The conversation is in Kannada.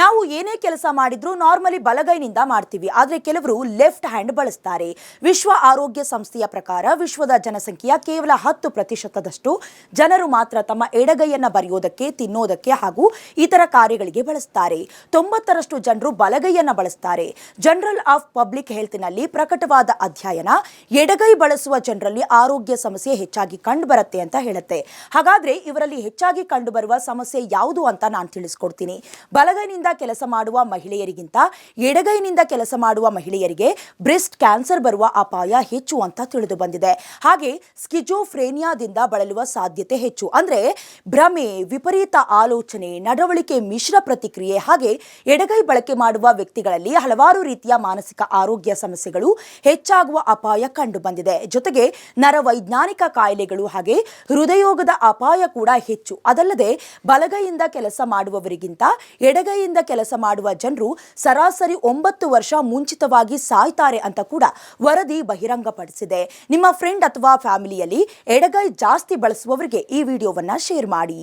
ನಾವು ಏನೇ ಕೆಲಸ ಮಾಡಿದ್ರೂ ನಾರ್ಮಲಿ ಬಲಗೈನಿಂದ ಮಾಡ್ತೀವಿ. ಆದರೆ ಕೆಲವರು ಲೆಫ್ಟ್ ಹ್ಯಾಂಡ್ ಬಳಸ್ತಾರೆ. ವಿಶ್ವ ಆರೋಗ್ಯ ಸಂಸ್ಥೆಯ ಪ್ರಕಾರ ವಿಶ್ವದ ಜನಸಂಖ್ಯೆಯ ಕೇವಲ ಹತ್ತು ಪ್ರತಿಶತದಷ್ಟು. ಜನರು ಮಾತ್ರ ತಮ್ಮ ಎಡಗೈಯನ್ನ ಬರೆಯೋದಕ್ಕೆ, ತಿನ್ನೋದಕ್ಕೆ ಹಾಗೂ ಇತರ ಕಾರ್ಯಗಳಿಗೆ ಬಳಸ್ತಾರೆ. ತೊಂಬತ್ತರಷ್ಟು ಜನರು ಬಲಗೈಯನ್ನ ಬಳಸ್ತಾರೆ. ಜನರಲ್ ಆಫ್ ಪಬ್ಲಿಕ್ ಹೆಲ್ತ್ನಲ್ಲಿ ಪ್ರಕಟವಾದ ಅಧ್ಯಯನ, ಎಡಗೈ ಬಳಸುವ ಜನರಲ್ಲಿ ಆರೋಗ್ಯ ಸಮಸ್ಯೆ ಹೆಚ್ಚಾಗಿ ಕಂಡುಬರುತ್ತೆ ಅಂತ ಹೇಳುತ್ತೆ. ಹಾಗಾದ್ರೆ ಇವರಲ್ಲಿ ಹೆಚ್ಚಾಗಿ ಕಂಡುಬರುವ ಸಮಸ್ಯೆ ಯಾವುದು ಅಂತ ನಾನು ತಿಳಿಸ್ಕೊಡ್ತೀನಿ. ಬಲಗೈನಿಂದ ಕೆಲಸ ಮಾಡುವ ಮಹಿಳೆಯರಿಗಿಂತ, ಎಡಗೈನಿಂದ ಕೆಲಸ ಮಾಡುವ ಮಹಿಳೆಯರಿಗೆ ಬ್ರೆಸ್ಟ್ ಕ್ಯಾನ್ಸರ್ ಬರುವ ಅಪಾಯ ಹೆಚ್ಚು ಅಂತ ತಿಳಿದು ಬಂದಿದೆ. ಹಾಗೆ ಸ್ಕಿಜೋಫ್ರೇನಿಯಾದಿಂದ ಬಳಲುವ ಸಾಧ್ಯತೆ ಹೆಚ್ಚು. ಅಂದ್ರೆ ಭ್ರಮೆ, ವಿಪರೀತ ಆಲೋಚನೆ, ನಡವಳಿಕೆ, ಮಿಶ್ರ ಪ್ರತಿಕ್ರಿಯೆ, ಹಾಗೆ ಎಡಗೈ ಬಳಕೆ ಮಾಡುವ ವ್ಯಕ್ತಿಗಳಲ್ಲಿ ಹಲವಾರು ರೀತಿಯ ಮಾನಸಿಕ ಆರೋಗ್ಯ ಸಮಸ್ಯೆಗಳು ಹೆಚ್ಚಾಗುವ ಅಪಾಯ ಕಂಡು ಬಂದಿದೆ. ಜೊತೆಗೆ ನರವೈಜ್ಞಾನಿಕ ಕಾಯಿಲೆಗಳು ಹಾಗೆ ಹೃದಯೋಗದ ಅಪಾಯ ಕೂಡ ಹೆಚ್ಚು. ಅದಲ್ಲದೆ ಬಲಗೈಯಿಂದ ಕೆಲಸ ಮಾಡುವವರಿಗಿಂತ ಎಡಗೈಯಿಂದ ಕೆಲಸ ಮಾಡುವ ಜನರು ಸರಾಸರಿ ಒಂಬತ್ತು ವರ್ಷ ಮುಂಚಿತವಾಗಿ ಸಾಯ್ತಾರೆ ಅಂತ ಕೂಡ ವರದಿ ಬಹಿರಂಗಪಡಿಸಿದೆ. ನಿಮ್ಮ ಫ್ರೆಂಡ್ ಅಥವಾ ಫ್ಯಾಮಿಲಿಯಲ್ಲಿ ಎಡಗೈ ಜಾಸ್ತಿ ಬಳಸುವವರಿಗೆ ಈ ವಿಡಿಯೋವನ್ನ ಶೇರ್ ಮಾಡಿ.